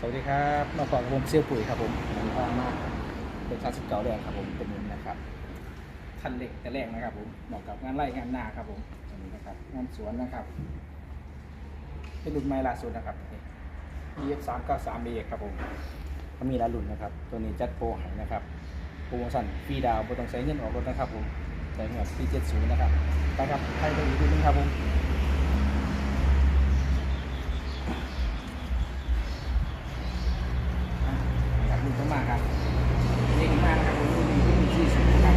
สวัสดีครับมาฝากผมเซี่ยวปุ๋ยครับผมผมพามาเป็นชาติสิบเก้าแรงครับผมเป็นนินนะครับคันเหล็กแต่แรงนะครับ ผมเหมาะกับงานไร่งานนาครับผมอันนี้นะครับงานสวนนะครับ เป็นรุ่นใหม่ล่าสุดนะครับ EF 3 9 3 b ครับผมก็มีหลายรุ่นนะครับ ตัวนี้จัดโปรให้นะครับโปรโมชั่นฟรีดาวน์ไม่ต้องใช้เงินออกรถนะครับผมใช้เงินปี70นย์นะครับไปครับไปไปอีกรุ่นหนึงครับผม อะครับดูเข้ากครับนี่ขึ้นมานะครับผมรุ่นนี้รุ่นที่สุดนะครับ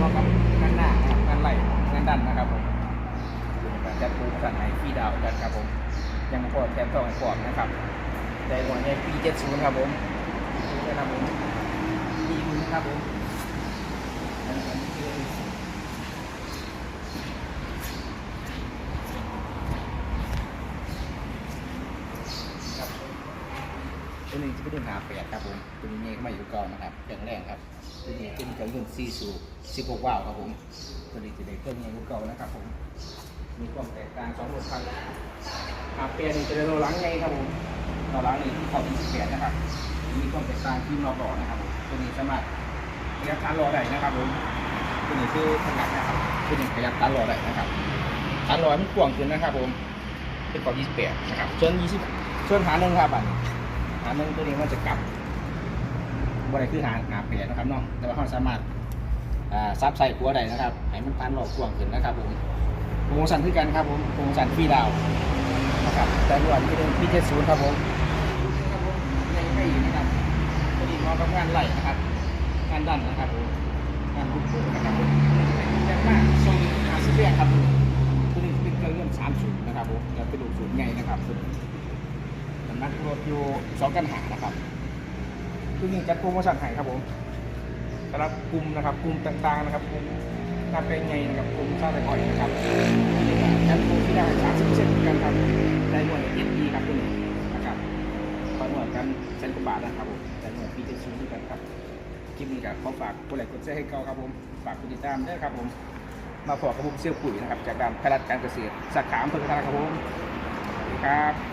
ก็กับงานหน้าครับด้านไหล่ด้านดันนะครับผมการจัดปูสันไหนพี่ดาวกันครับผม ยังพอแถมต่อให้ก่อนนะครับได้หัวในปีเจ็ดศูนย์ครับผมนะครับผมดีมือครับผมอันนี้คือครับ ตัวนี้จะเป็นรุ่นหาแปดครับผม ตัวนี้เนี่ยเข้มาอยู่ก่อนนะครับเครื่องแรกครับ ตัวนี้เป็นเครื่องยนต์4สูบ16ว้าวครับผม ตัวนี้จะได้เครื่องใหญ่กว่เก่านะครับผม มีความแตกต่างสองรถคันหาแปดนี่จะได้โลหลังใหญ่ครับผมโลหลังนี่ที่ขอบ28นะครับ มีความแตกต่างที่รอบล้อนะครับผมตัวนี้สามารถขยับตานล้อได้นะครับผมตัวนี้คือขนาดนะครับตัวนี้ขยับตานล้อได้นะครับตานล้อมันกว้างขึ้นนะครับผมเป็นขอบ28นะครับส่วน20ส่วนหาหนึ่งครับอัน หาหนึ่งตัวนี้มันจะกลับบริคือหาหาเปลี่ยนนะครับเนาะแต่ว่าเขาสามารถอ่าซับใส่ขัวได้นะครับให้มันพันหลอกกวางขึ้นนะครับผมโปรโมชั่นคือกันครับผมโปรโมชั่นฟรีดาวน์นะครับแต่ด่วนที่เป็นพีเจศูนย์ครับผมครับผมยังไม่อีกนะครับตัวนี้เหมาะกับงานไหลนะครับงานดันนะครับผมงานบุกเบิกนะครับผมยังมากทรงหาสิบแรกครับตัวนี้เป็นเครื่องยนต์สามสูบนะครับผมแล้วเป็นลูกสูบใหญ่นะครับำนักรถอยู่สองกันหานะครับที่นี่จัดโปรโมชั่นให้ครับผมสำหรับกลุ่มนะครับกลุ่มต่างๆนะครับกลุ่มน้าเป็นไงนะครับกลุ่มชาติอ่อยนะครับจัดโปรที่ได้สามสิบเปอร์เซ็นต์กันครับได้หน่วยเอ็ดีครับตัวนี้นะครับตอนหน่วยกันเซนกว่าบาทนะครับผมได้หน่วยปีเจ็ดศูนย์ด้วยกันครับคลิปนี้ก็ขอฝากกดไลค์กดแชร์ให้เก่าครับผมฝากกดติดตามด้วยครับผมมาพอกับผมเซี่ยวปุ๋ยนะครับจากด้านพลัดการเกษตรสาขาอำเภอกระทะครับผมครับ